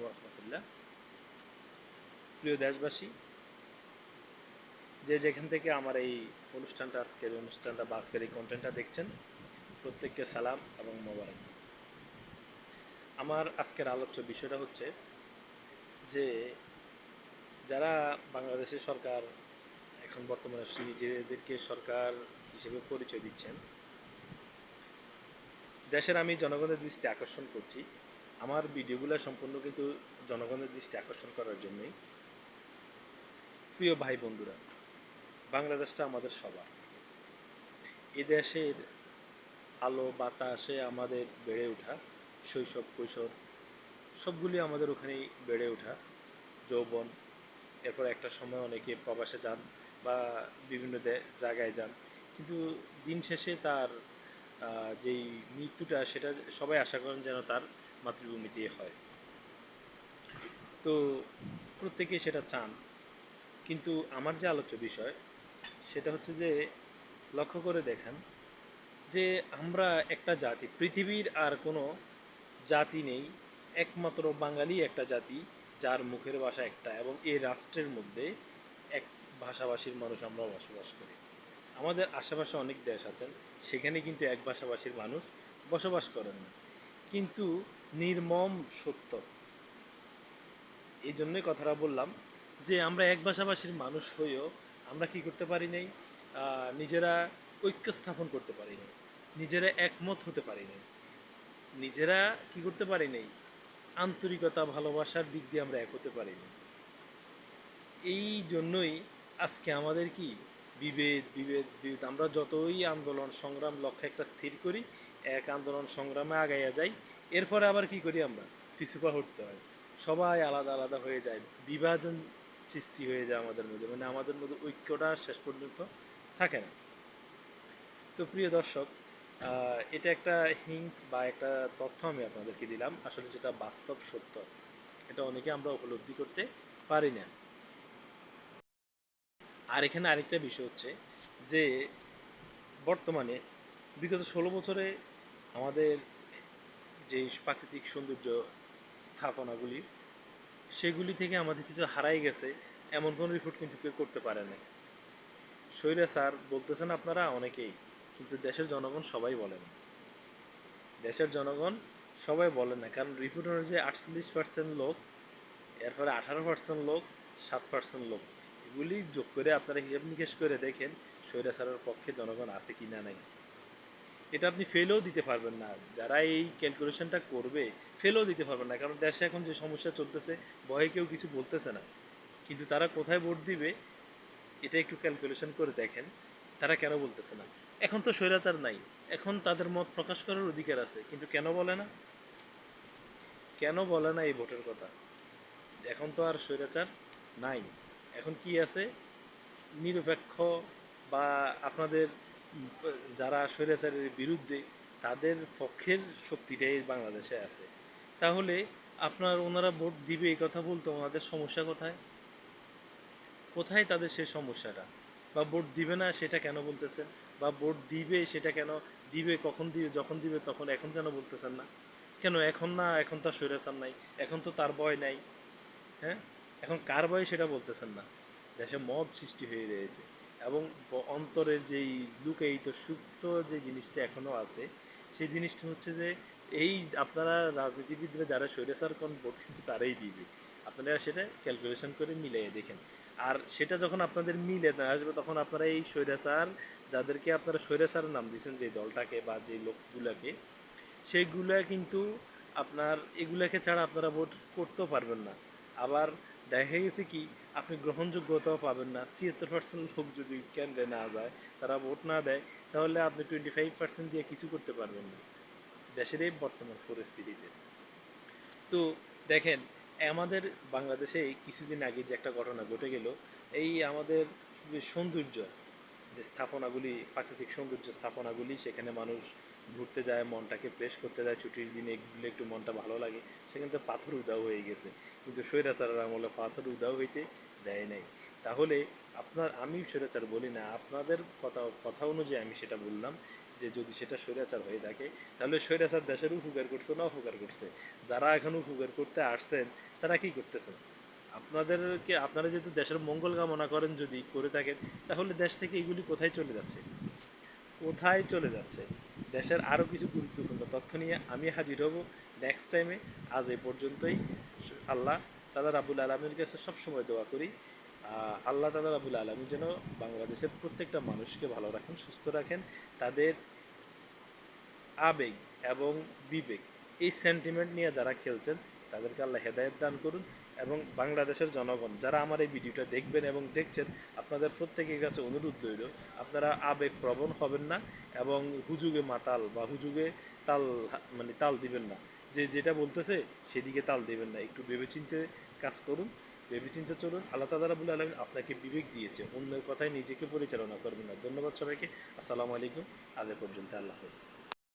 রহমতুল্লাহ। প্রিয় দেশবাসী, যে যেখান থেকে আমার এই অনুষ্ঠানটা আজকের অনুষ্ঠানটা বা আজকের এই কন্টেন্টটা দেখছেন, প্রত্যেককে সালাম এবং মোবারক। আমার আজকের আলোচ্য বিষয়টা হচ্ছে যে, যারা বাংলাদেশের সরকার এখন বর্তমানে নিজেদেরকে সরকার হিসেবে পরিচয় দিচ্ছেন, দেশের আমি জনগণের দৃষ্টি আকর্ষণ করছি। আমার ভিডিওগুলো সম্পূর্ণ কিন্তু জনগণের দৃষ্টি আকর্ষণ করার জন্যই। প্রিয় ভাই বন্ধুরা, বাংলাদেশটা আমাদের সবার। এ দেশের আলো, বাতাসে আমাদের বেড়ে ওঠা, শৈশব, কৈশোর, সবগুলি আমাদের ওখানেই বেড়ে ওঠা, যৌবন, এরপর একটা সময় অনেকে প্রবাসে যান বা বিভিন্ন জায়গায় যান। কিন্তু দিন শেষে তার যেই মৃত্যুটা সেটা সবাই আশা করেন যেন তার মাতৃভূমিতে হয়। তো প্রত্যেকে সেটা চান। কিন্তু আমার যে আলোচ্য বিষয়, সেটা হচ্ছে যে লক্ষ্য করে দেখেন যে আমরা একটা জাতি, পৃথিবীর আর কোনো জাতি নেই, একমাত্র বাঙালি একটা জাতি, যার মুখের ভাষা একটা এবং এই রাষ্ট্রের মধ্যে এক ভাষাভাষীর মানুষ আমরা বসবাস করি। আমাদের আশেপাশে অনেক দেশ আছেন, সেখানে কিন্তু এক ভাষাভাষীর মানুষ বসবাস করেন না। কিন্তু নির্মম সত্য। এই জন্যই কথাটা বললাম যে আমরা এক ভাষাভাষীর মানুষ হয়েও আমরা কি করতে পারি নাই? নিজেরা ঐক্য স্থাপন করতে পারি নাই। নিজেরা একমত হতে পারি নাই। নিজেরা কি করতে পারি নাই? আন্তরিকতা, ভালোবাসার দিক দিয়ে আমরা এক হতে পারি নাই। এই জন্যই আজকে আমাদের কি বিভেদ বিভেদ বিভেদ। আমরা যতই আন্দোলন সংগ্রাম লক্ষ্য একটা স্থির করি, এক আন্দোলন সংগ্রামে আগাইয়া যাই। এরপরে আবার কি করি আমরা? পিছুপা হটতে হয়। সবাই আলাদা আলাদা হয়ে যায়। বিভাজন সৃষ্টি হয়ে যায় আমাদের মধ্যে। মানে আমাদের মধ্যে ঐক্যটা শেষ পর্যন্ত থাকে না। তো প্রিয় দর্শক এটা একটা হিংস বা একটা তথ্য আমি আপনাদেরকে দিলাম। আসলে যেটা বাস্তব সত্য, এটা অনেকে আমরা উপলব্ধি করতে পারি না। আর এখানে আরেকটা বিষয় হচ্ছে যে বর্তমানে বিগত ষোলো বছরে আমাদের যে প্রাকৃতিক সৌন্দর্য স্থাপনাগুলি, সেগুলি থেকে আমাদের কিছু হারাই গেছে, এমন কোনো রিপোর্ট কিন্তু কেউ করতে পারে না শৈলা স্যার বলতেছেন আপনারা অনেকেই, কিন্তু দেশের জনগণ সবাই বলে না। দেশের জনগণ সবাই বলে না, কারণ রিপোর্ট অনুযায়ী আটচল্লিশ পার্সেন্ট লোক, এরপরে আঠারো পার্সেন্ট লোক, সাত পার্সেন্ট লোক। এগুলি যোগ করে আপনারা হিসাব নিকেশ করে দেখেন সৈরা স্যারের পক্ষে জনগণ আছে কি না নাই। এটা আপনি ফেলেও দিতে পারবেন না। যারা এই ক্যালকুলেশনটা করবে ফেলেও দিতে পারবেন না। কারণ দেশে এখন যে সমস্যা চলতেছে, ভয়ে কেউ কিছু বলতেছে না। কিন্তু তারা কোথায় ভোট দিবে, এটা একটু ক্যালকুলেশন করে দেখেন। তারা কেন বলতেছে না? এখন তো স্বৈরাচার নাই। এখন তাদের মত প্রকাশ করার অধিকার আছে। কিন্তু কেন বলে না? কেন বলে না এই ভোটের কথা? এখন তো আর স্বৈরাচার নাই। এখন কি আছে? নিরপেক্ষ বা আপনাদের যারা স্বৈরাচারের বিরুদ্ধে তাদের পক্ষের শক্তিটাই বাংলাদেশে আছে। তাহলে আপনার ওনারা ভোট দিবে এই কথা বলতো ওনাদের সমস্যা কোথায়? কোথায় তাদের সেই সমস্যাটা? বা ভোট দিবে না সেটা কেন বলতেছেন? বা ভোট দিবে সেটা কেন? দিবে কখন দিবে, যখন দিবে, তখন এখন কেন বলতেছেন না? কেন এখন না? এখন তার স্বৈরাচার নাই, এখন তো তার ভয় নাই। হ্যাঁ? এখন কার ভয় সেটা বলতেছেন না? দেশে মব সৃষ্টি হয়ে রয়েছে এবং অন্তরের যেই লুকায়িত সুপ্ত যে জিনিসটা এখনও আছে, সেই জিনিসটা হচ্ছে যে এই আপনারা রাজনীতিবিদরা যারা স্বৈরাচার কোন ভোট কিন্তু তারাই দিবে। আপনারা সেটা ক্যালকুলেশন করে মিলিয়ে দেখেন। আর সেটা যখন আপনাদের মিলে না আসবে, তখন আপনারা এই স্বৈরাচার যাদেরকে আপনারা স্বৈরাচার নাম দিয়েছেন, যে দলটাকে বা যে লোকগুলাকে সেইগুলা কিন্তু আপনার, এগুলাকে ছাড়া আপনারা ভোট করতেও পারবেন না। আবার দেখা গেছে কি, আপনি গ্রহণযোগ্যতাও পাবেন না। ছিয়াত্তর পার্সেন্ট লোক যদি কেন্দ্রে না যায়, তারা ভোট না দেয়, তাহলে আপনি টোয়েন্টি ফাইভ পার্সেন্ট দিয়ে কিছু করতে পারবেন না। দেশের এই বর্তমান পরিস্থিতিতে। তো দেখেন, আমাদের বাংলাদেশে কিছুদিন আগে যে একটা ঘটনা ঘটে গেল, এই আমাদের সৌন্দর্য যে স্থাপনাগুলি, প্রাকৃতিক সৌন্দর্য স্থাপনাগুলি, সেখানে মানুষ ঘুরতে যায়, মনটাকে ফ্রেশ করতে যায়, ছুটির দিনে গেলে একটু মনটা ভালো লাগে, সেখানে তো পাথর উদাও হয়ে গেছে। কিন্তু স্বৈরাচারের আমলে পাথর উদাও হইতে দেয় নাই। তাহলে আপনার, আমি স্বৈরাচার বলি না, আপনাদের কথা কথা অনুযায়ী আমি সেটা বললাম যে যদি সেটা স্বৈরাচার হয়ে থাকে, তাহলে স্বৈরাচার দেশের উপকার করছে না অপকার করছে? যারা এখন উপকার করতে আসছেন, তারা কি করতেছেন? আপনাদেরকে, আপনারা যেহেতু দেশের মঙ্গল কামনা করেন যদি করে থাকেন, তাহলে দেশ থেকে এগুলি কোথায় চলে যাচ্ছে? কোথায় চলে যাচ্ছে? দেশের আরও কিছু গুরুত্বপূর্ণ তথ্য নিয়ে আমি হাজির হব নেক্সট টাইমে আজ এ পর্যন্তই। আল্লাহ তালা রাবুল আলমীর কাছে সবসময় দোয়া করি। আল্লাহ তালা রাবুল আলমী যেন বাংলাদেশের প্রত্যেকটা মানুষকে ভালো রাখেন, সুস্থ রাখেন। তাদের আবেগ এবং বিবেক, এই সেন্টিমেন্ট নিয়ে যারা খেলছেন তাদেরকে আল্লাহ হেদায়েত দান করুন এবং বাংলাদেশের জনগণ, যারা আমার এই ভিডিওটা দেখবেন এবং দেখছেন, আপনাদের প্রত্যেকের কাছে অনুরোধ রইল, আপনারা আবেগ প্রবণ হবেন না এবং হুজুগে মাতাল বা হুজুগে তাল মানে তাল দিবেন না। যে যেটা বলতেছে, সেদিকে তাল দিবেন না। একটু ভেবেচিন্তে কাজ করুন, ভেবেচিন্তে চলুন। আল্লাহ তালা বলে আলমিন আপনাকে বিবেক দিয়েছে, অন্যের কথায় নিজেকে পরিচালনা করবেন না। ধন্যবাদ সবাইকে। আসসালামু আলাইকুম। এ পর্যন্ত আল্লাহ হাফেজ।